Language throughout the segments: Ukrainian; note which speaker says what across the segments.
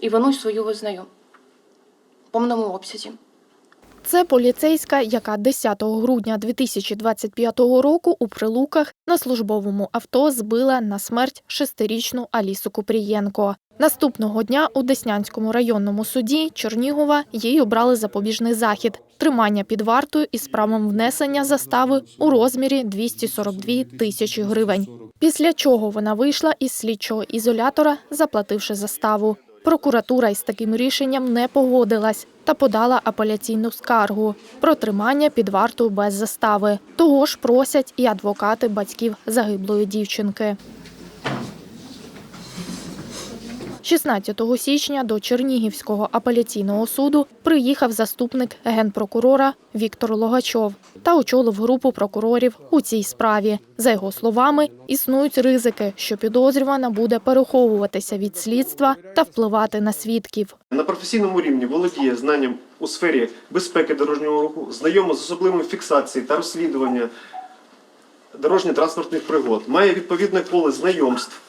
Speaker 1: і вину свою визнаю в повному обсязі.
Speaker 2: Це поліцейська, яка 10 грудня 2025 року у Прилуках на службовому авто збила на смерть шестирічну Алісу Купрієнко. Наступного дня у Деснянському районному суді Чернігова їй обрали запобіжний захід тримання під вартою із правом внесення застави у розмірі 242 тисячі гривень. Після чого вона вийшла із слідчого ізолятора, заплативши заставу. Прокуратура із таким рішенням не погодилась та подала апеляційну скаргу про тримання під вартою без застави. Того ж просять і адвокати батьків загиблої дівчинки. 16 січня до Чернігівського апеляційного суду приїхав заступник генпрокурора Віктор Логачов та очолив групу прокурорів у цій справі. За його словами, існують ризики, що підозрювана буде переховуватися від слідства та впливати на свідків.
Speaker 3: На професійному рівні володіє знанням у сфері безпеки дорожнього руху, знайома з особливими фіксації та розслідування дорожньо-транспортних пригод, має відповідне коле знайомств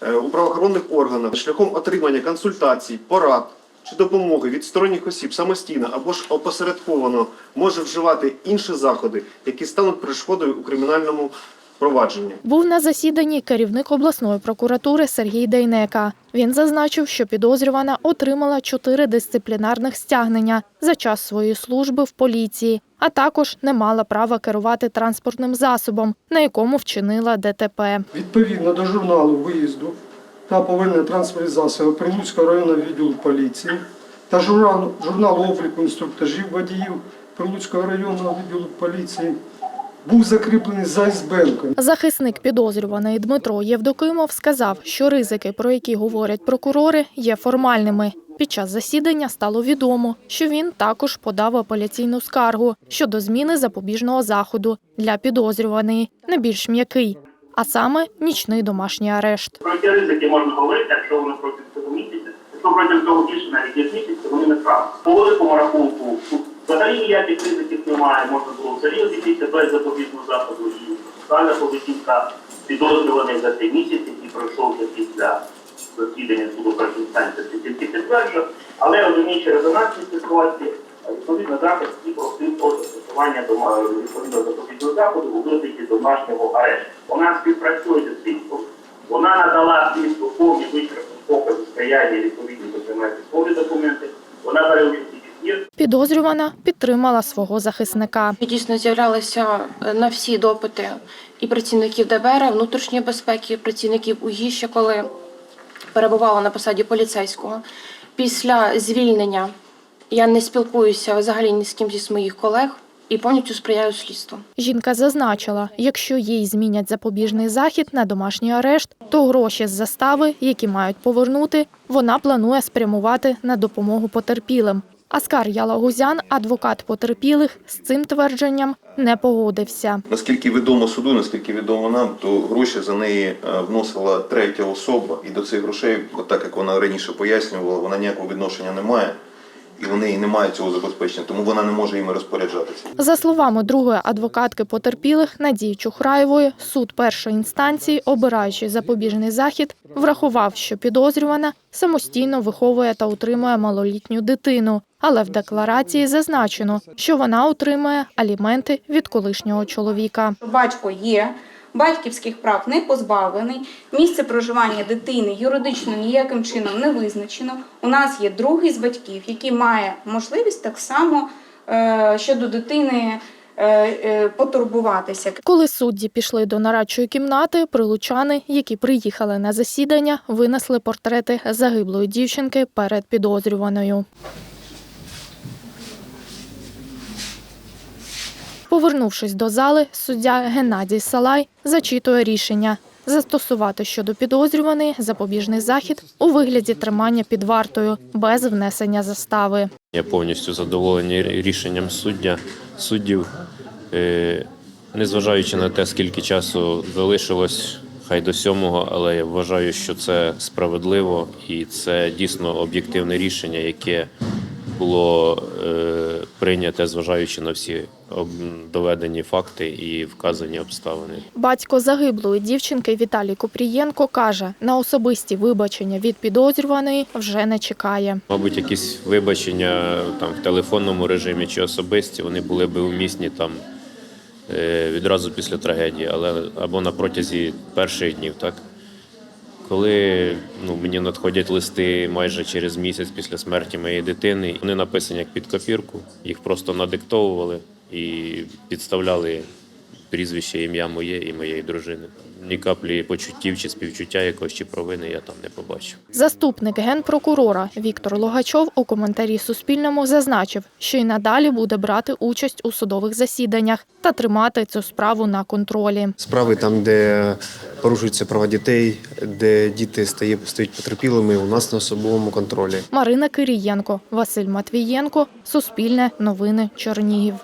Speaker 3: у правоохоронних органах шляхом отримання консультацій, порад чи допомоги від сторонніх осіб самостійно або ж опосередковано може вживати інші заходи, які стануть перешкодою у кримінальному провадженні.
Speaker 2: Був на засіданні керівник обласної прокуратури Сергій Дейнека. Він зазначив, що підозрювана отримала чотири дисциплінарних стягнення за час своєї служби в поліції, а також не мала права керувати транспортним засобом, на якому вчинила ДТП.
Speaker 4: Відповідно до журналу виїзду та повернення транспортних засобів Прилуцького районного відділу поліції та журналу, журналу обліку інструктажів водіїв Прилуцького районного відділу поліції був закріплений за ізбенкою.
Speaker 2: Захисник підозрюваний Дмитро Євдокимов сказав, що ризики, про які говорять прокурори, є формальними. Під час засідання стало відомо, що він також подав апеляційну скаргу щодо зміни запобіжного заходу для підозрюваної на більш м'який, а саме нічний домашній арешт.
Speaker 5: Про ці ризики можна говорити, якщо вони протягом цього місяця. Якщо протягом цього більше навіть місяця, вони не справді. По великому рахунку взагалі ніяких ризиків немає. Можна взагалі обійтися без запобіжного заходу і соціальна поведінка підозрюваний за цей місяць, який пройшов вже після засідання суду першої це тільки підтверджує. Але розуміючи резонансні ситуації, відповідно захід і просив про застосування відповідно запобіжного заходу у вигляді домашнього арешту. Вона співпрацює зі слідством. Вона надала слідству повні вичерпні покази сприяння відповідні документи, повні документи. Вона ефір.
Speaker 2: Підозрювана підтримала свого захисника.
Speaker 1: Дійсно з'являлися е, на всі допити і працівників ДБР, внутрішньої безпеки, і працівників УГІ, ще коли перебувала на посаді поліцейського. Після звільнення я не спілкуюся взагалі ні з ким зі моїх колег і повністю сприяю слідству.
Speaker 2: Жінка зазначила, якщо їй змінять запобіжний захід на домашній арешт, то гроші з застави, які мають повернути, вона планує спрямувати на допомогу потерпілим. Аскар Ялагузян, адвокат потерпілих, з цим твердженням не погодився.
Speaker 6: Наскільки відомо суду, наскільки відомо нам, то гроші за неї е, вносила третя особа, і до цих грошей, от так як вона раніше пояснювала, вона ніякого відношення не має, і в неї немає цього забезпечення, тому вона не може іми розпоряджатися.
Speaker 2: За словами другої адвокатки потерпілих Надії Чухраєвої, суд першої інстанції, обираючи запобіжний захід, врахував, що підозрювана самостійно виховує та утримує малолітню дитину. Але в декларації зазначено, що вона отримує аліменти від колишнього чоловіка.
Speaker 7: Батько є, батьківських прав не позбавлений, місце проживання дитини юридично ніяким чином не визначено. У нас є другий з батьків, який має можливість так само е, щодо дитини е, е, потурбуватися.
Speaker 2: Коли судді пішли до нарадчої кімнати, прилучани, які приїхали на засідання, винесли портрети загиблої дівчинки перед підозрюваною. Повернувшись до зали, суддя Геннадій Салай зачитує рішення застосувати щодо підозрюваної запобіжний захід у вигляді тримання під вартою без внесення застави.
Speaker 8: Я повністю задоволений рішенням суддя суддів, Е, незважаючи на те, скільки часу залишилось, хай до сьомого, але я вважаю, що це справедливо і це дійсно об'єктивне рішення, яке було е, прийняте, зважаючи на всі доведені факти і вказані обставини.
Speaker 2: Батько загиблої дівчинки Віталій Купрієнко каже, на особисті вибачення від підозрюваної вже не чекає.
Speaker 8: Мабуть, якісь вибачення там в телефонному режимі чи особисті вони були би умісні там е, відразу після трагедії, але або на протязі перших днів, так. Коли ну, мені надходять листи майже через місяць після смерті моєї дитини, вони написані як під копірку, їх просто надиктовували і підставляли прізвище, ім'я моє і моєї дружини. Ні каплі почуттів чи співчуття якогось чи провини я там не побачив.
Speaker 2: Заступник генпрокурора Віктор Логачов у коментарі Суспільному зазначив, що й надалі буде брати участь у судових засіданнях та тримати цю справу на контролі.
Speaker 9: Справи там, де порушуються права дітей, де діти стає- стають потерпілими, у нас на особовому контролі.
Speaker 2: Марина Кирієнко, Василь Матвієнко, Суспільне, Новини, Чернігів.